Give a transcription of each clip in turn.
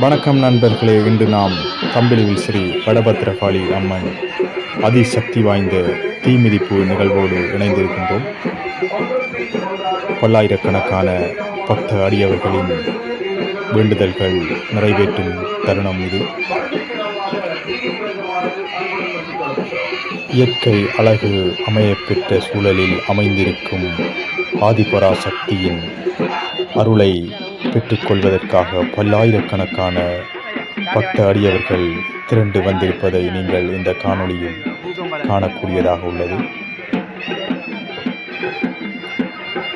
வணக்கம் நண்பர்களே இன்று நாம் கம்பிளிவில் ஸ்ரீ வடபத்திரகாளி அம்மன் அதிசக்தி வாய்ந்த தீமிதிப்பு நிகழ்வோடு இணைந்திருக்கின்றோம். பல்லாயிரக்கணக்கான பக்த அடியவர்களின் வேண்டுதல்கள் நிறைவேற்றும் தருணம் இது. இயற்கை அழகு அமையப்பெற்ற சூழலில் அமைந்திருக்கும் ஆதிபராசக்தியின் அருளை பெற்றுக்கொள்வதற்காக பல்லாயிரக்கணக்கான பக்த அடியவர்கள் திரண்டு வந்திருப்பதை நீங்கள் இந்த காணொளியில் காணக்கூடியதாக உள்ளது.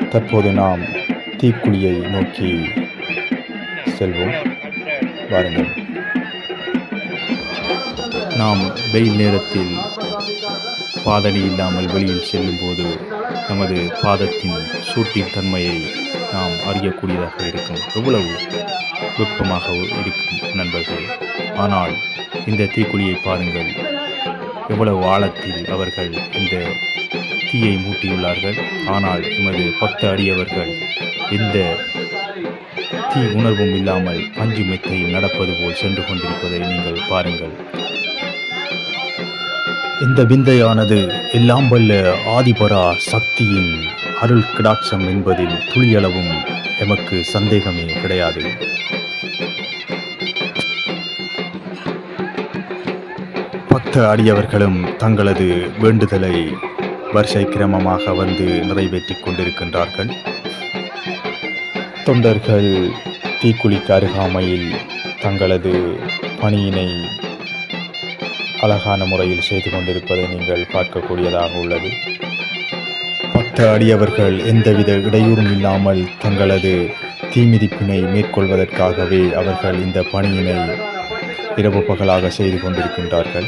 தற்போது நாம் தீக்குழியை நோக்கி செல்வோம். வாருங்கள். நாம் வெயில் நேரத்தில் பாதணி இல்லாமல் வெளியில் செல்லும்போது நமது பாதத்தின் சூட்டின் தன்மையை நாம் அறியக்கூடியதாக இருக்கும். எவ்வளவு வெப்பமாக இருக்கும் நண்பர்களே. ஆனால் இந்த தீக்குழியை பாருங்கள். எவ்வளவு ஆழத்தில் அவர்கள் இந்த தீயை மூட்டியுள்ளார்கள். ஆனால் எமது பக்த அடியவர்கள் எந்த தீ உணர்வும் இல்லாமல் பஞ்சு மெத்தையில் நடப்பது போல் சென்று கொண்டிருப்பதை நீங்கள் பாருங்கள். இந்த விந்தையானது எல்லாம் வல்ல ஆதிபரா சக்தியின் அருள் கிடாட்சம் என்பதில் துளியளவும் எமக்கு சந்தேகமே கிடையாது. பக்த அடியவர்களும் தங்களது வேண்டுதலை வருஷை கிரமமாக வந்து நிறைவேற்றிக் கொண்டிருக்கின்றார்கள். தொண்டர்கள் தீக்குளிக்கு அருகாமையில் தங்களது பணியினை அழகான முறையில் செய்து கொண்டிருப்பதை நீங்கள் பார்க்கக்கூடியதாக உள்ளது. பக்த அடியவர்கள் எந்தவித இடையூறும் இல்லாமல் தங்களது தீமிதிப்பினை மேற்கொள்வதற்காகவே அவர்கள் இந்த பணியினை இரவு பகலாக செய்து கொண்டிருக்கின்றார்கள்.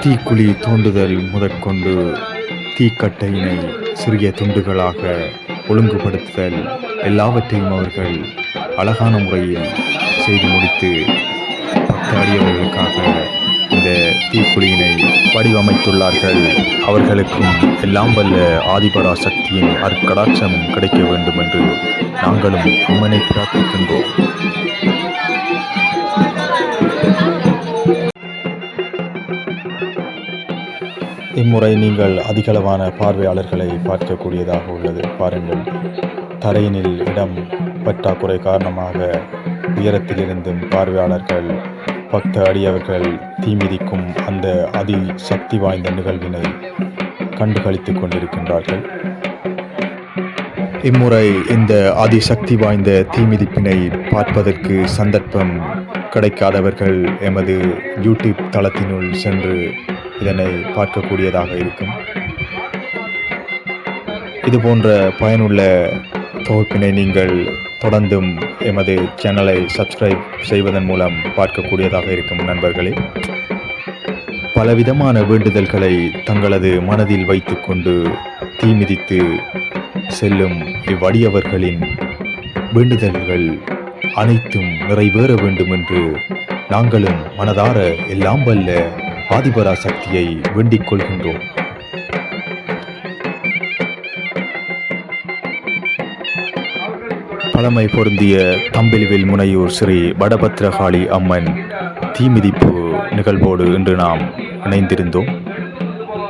தீக்குழி தோண்டுதல் முதற்கொண்டு தீக்கட்டையினை சிறிய துண்டுகளாக ஒழுங்குபடுத்துதல் எல்லாவற்றையும் அவர்கள் அழகான முறையில் செய்து முடித்து பக்தாடியவர்களுக்காக இந்த தீக்குழியினை வடிவமைத்துள்ளார்கள். அவர்களுக்கும் எல்லாம் வல்ல ஆதிபரா சக்தியின் அற்கடாட்சம் கிடைக்க வேண்டும் என்று நாங்களும் அம்மனை பிரார்த்திக்கின்றோம். இம்முறை நீங்கள் அதிகளவான பார்வையாளர்களை பார்க்கக்கூடியதாக உள்ளது. பாருங்கள் தரையினில் இடம் பற்றாக்குறை காரணமாக உயரத்திலிருந்தும் பார்வையாளர்கள் பக்த அடியவர்கள் தீமிதிக்கும் அந்த அதி சக்தி வாய்ந்த நிகழ்வினை கண்டுகளித்துக் கொண்டிருக்கின்றார்கள். இம்முறை இந்த அதிசக்தி வாய்ந்த தீமிதிப்பினை பார்ப்பதற்கு சந்தர்ப்பம் கிடைக்காதவர்கள் எமது யூடியூப் தளத்தினுள் சென்று இதனை பார்க்கக்கூடியதாக இருக்கும். இது போன்ற பயனுள்ள தொகுப்பினை நீங்கள் தொடர்ந்தும் எமது சேனலை சப்ஸ்கிரைப் செய்வதன் மூலம் பார்க்கக்கூடியதாக இருக்கும் நண்பர்களே. பலவிதமான வேண்டுதல்களை தங்களது மனதில் வைத்துக்கொண்டு தீமிதித்து செல்லும் இவ்வடியவர்களின் வேண்டுதல்கள் அனைத்தும் நிறைவேற வேண்டும் என்று நாங்களும் மனதார எல்லாம் வல்ல ஆதிபரா சக்தியை வேண்டிக் கொள்கின்றோம். பழமை பொருந்திய தம்பில்வில் முனையூர் ஸ்ரீ வடபத்ரகாளி அம்மன் தீமிதிப்பு நிகழ்வோடு இன்று நாம் இணைந்திருந்தோம்.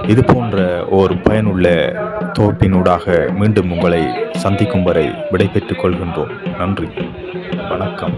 இது போன்ற ஓர் பயனுள்ள தொகுப்பினூடாக மீண்டும் உங்களை சந்திக்கும் வரை விடைபெற்றுக் கொள்கின்றோம். நன்றி. வணக்கம்.